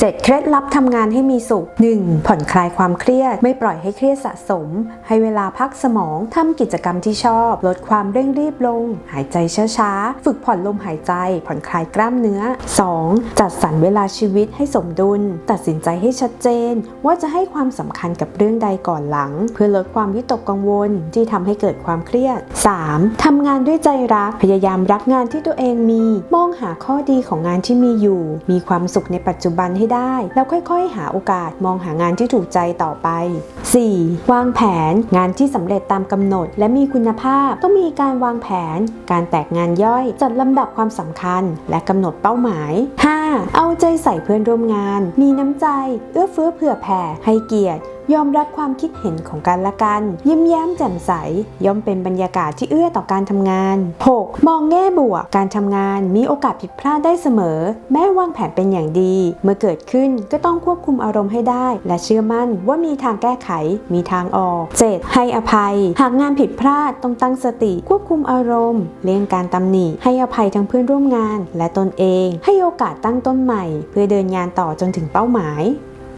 7 เคล็ดลับทำงานให้มีสุข 1. ผ่อนคลายความเครียด ไม่ปล่อยให้เครียดสะสม ให้เวลาพักสมองทำกิจกรรมที่ชอบ ลดความเร่งรีบลง หายใจช้าๆ ฝึกผ่อนลมหายใจ ผ่อนคลายกล้ามเนื้อ 2. จัดสรรเวลาชีวิตให้สมดุล ตัดสินใจให้ชัดเจน ว่าจะให้ความสำคัญกับเรื่องใดก่อนหลัง เพื่อลดความวิตกกังวลที่ทำให้เกิดความเครียด 3. ทำงานด้วยใจรัก พยายามรักงานที่ตัวเองมี มองหาข้อดีของงานที่มีอยู่ มีความสุขในปัจจุบันให้ได้ แล้วค่อยๆ หาโอกาสมองหางานที่ถูกใจต่อไป 4. วางแผนงานที่สำเร็จตามกำหนด และมีคุณภาพต้องมีการวางแผน การแตกงานย่อย จัดลำดับความสำคัญ และกำหนดเป้าหมาย 5. เอาใจใส่เพื่อนร่วมงาน มีน้ำใจ เอื้อเฟื้อเผื่อแผ่ให้เกียรติ ยอมรับความคิดเห็นของกันและกัน ยิ้มแย้มแจ่มใส ย่อมเป็นบรรยากาศที่เอื้อต่อการทำงาน 6. มองแง่บวก การทำงานมีโอกาสผิดพลาดได้เสมอ แม้วางแผนเป็นอย่างดี เมื่อเกิดขึ้นก็ต้องควบคุมอารมณ์ให้ได้ และเชื่อมั่นว่ามีทางแก้ไข มีทางออก 7. ให้อภัย หากงานผิดพลาดต้องตั้งสติ ควบคุมอารมณ์ เลี่ยงการตำหนิ ให้อภัยทั้งเพื่อนร่วมงาน และตนเอง ให้โอกาสตั้งต้นใหม่ เพื่อเดินงานต่อจนถึงเป้าหมาย